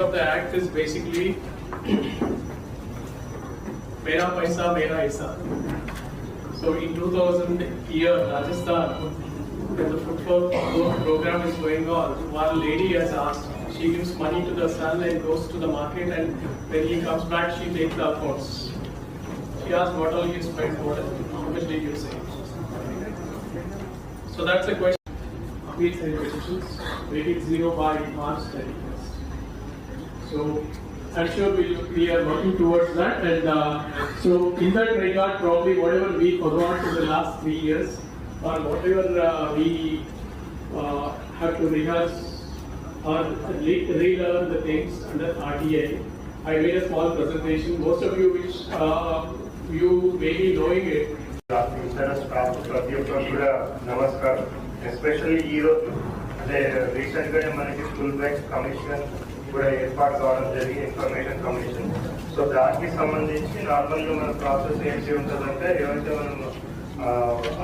of the act is basically Mera Paisa Mera Isa. So in 2000 year, Rajasthan, when the football program is going on, one lady has asked, she gives money to the son and goes to the market and when he comes back, she takes the accounts. She asked what all you spent, what, how much did you save? So that's the question. Petitions, rated zero by March 31st. So I'm sure we, we are working towards that and uh, so in that regard, probably whatever we forgot in the last three years or whatever uh, we uh, have to rehearse or re- relearn the things under RTA. I made a small presentation, most of you which uh, you may be knowing it, ఇతర staff ప్రతి ఒక్కరు కూడా నమస్కారం especially ఈ రోజు అంటే recent గానే మనకి స్కూల్ బ్యాగ్స్ కమిషన్ కూడా ఏర్పాటు కావడం జరిగింది ఇన్ఫర్మేషన్ కమిషన్ సో దానికి సంబంధించి నార్మల్గా మన ప్రాసెస్ ఏంటి ఉంటుందంటే ఏవైతే మనం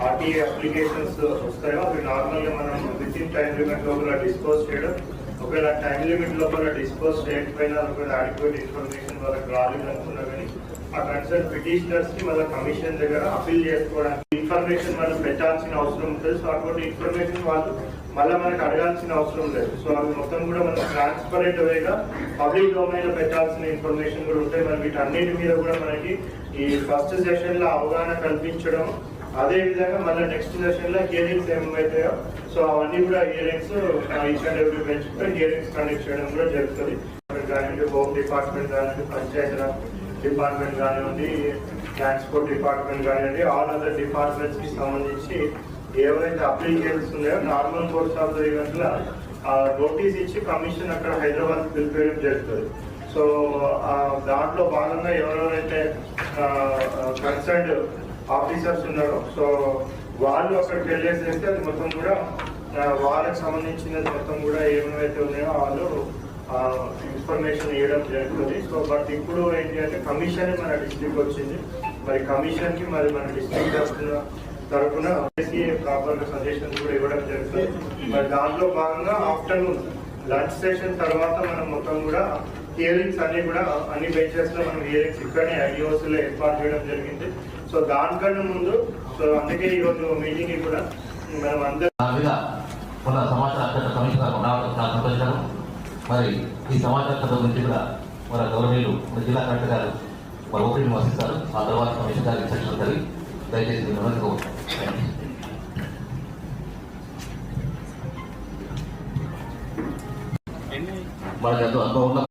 ఆర్టీఏ అప్లికేషన్స్ వస్తాయో అవి నార్మల్గా మనం విత్ ఇన్ టైం లిమిట్ లోపల డిస్పోజ్ చేయడం. ఒకవేళ టైం లిమిట్ లోపల డిస్పోజ్ చేయకపోయినా ఒకవేళ అడిక్వేట్ ఇన్ఫర్మేషన్ వాళ్ళకి రాలేదనుకున్నా కానీ ఆ కన్సర్న్ పిటిషనర్స్కి మన మళ్ళీ కమిషన్ దగ్గర అపీల్ చేసుకోవడానికి ఇన్ఫర్మేషన్ మనం పెట్టాల్సిన అవసరం ఉంటుంది సో అటువంటి ఇన్ఫర్మేషన్ వాళ్ళు మళ్ళీ మనకి అడగాల్సిన అవసరం లేదు. సో అవి మొత్తం కూడా మనం ట్రాన్స్పరెంట్ వేగా పబ్లిక్ డొమైన్లో పెట్టాల్సిన ఇన్ఫర్మేషన్ కూడా ఉంటాయి. మరి వీటన్నిటి మీద కూడా మనకి ఈ ఫస్ట్ సెషన్లో అవగాహన కల్పించడం అదే విధంగా మళ్ళీ నెక్స్ట్ సెషన్లో హియరింగ్స్ ఏమైతాయో సో అవన్నీ కూడా hearings each and every bench hearings conduct చేయడం కూడా జరుగుతుంది. కానివ్వండి హోమ్ డిపార్ట్మెంట్ కానివ్వండి పంచాయతీరాజ్ డిపార్ట్మెంట్ కానివ్వండి ట్రాన్స్పోర్ట్ డిపార్ట్మెంట్ కానివ్వండి ఆల్ అదర్ డిపార్ట్మెంట్స్కి సంబంధించి ఏవైతే అప్లికేషన్స్ ఉన్నాయో నార్మల్ కోర్స్ ఆఫ్ ద గంటల నోటీస్ ఇచ్చి కమిషన్ అక్కడ హైదరాబాద్ పిలిపేయడం జరుగుతుంది. సో దాంట్లో భాగంగా ఎవరెవరైతే కన్సర్న్డ్ ఆఫీసర్స్ ఉన్నారో సో వాళ్ళు అక్కడికి వెళ్ళేసేస్తే అది మొత్తం కూడా వాళ్ళకి సంబంధించినది మొత్తం కూడా ఏమైతే ఉన్నాయో వాళ్ళు ఇన్ఫర్మేషన్ ఇవ్వడం జరుగుతుంది. సో బట్ ఇప్పుడు ఏంటి అంటే కమిషన్ మన డిస్ట్రిక్ట్ వచ్చింది. మరి కమిషన్కి మరి మన డిస్ట్రిక్ట్ తరఫున తరఫున ప్రాపర్గా సజెషన్స్ కూడా ఇవ్వడం జరుగుతుంది. మరి దాంట్లో భాగంగా ఆఫ్టర్నూన్ లంచ్ సెషన్ తర్వాత మనం మొత్తం కూడా హియరింగ్స్ అన్ని కూడా అన్ని బెంచెస్లో మనం హియరింగ్స్ ఇక్కడనే ఐడిఓస్లో ఏర్పాటు చేయడం జరిగింది. సో దానికన్నా ముందు సో అందుకే ఈరోజు మీటింగ్ కూడా మనం అందరం దాని సమాచార అత్యంత కమిషనర్ రావడం మరి ఈ సమాచార గురించి కూడా మన గౌరవనీయులు మన జిల్లా కలెక్టర్ గారు మరి ఓపెనింగ్ వసిస్తారు ఆ తర్వాత కమిషన్ గారికి ఇన్స్ట్రక్షన్ ఉంటుంది దయచేసి మీరు అనుకోవచ్చు మనకు ఎంతో అనుభవం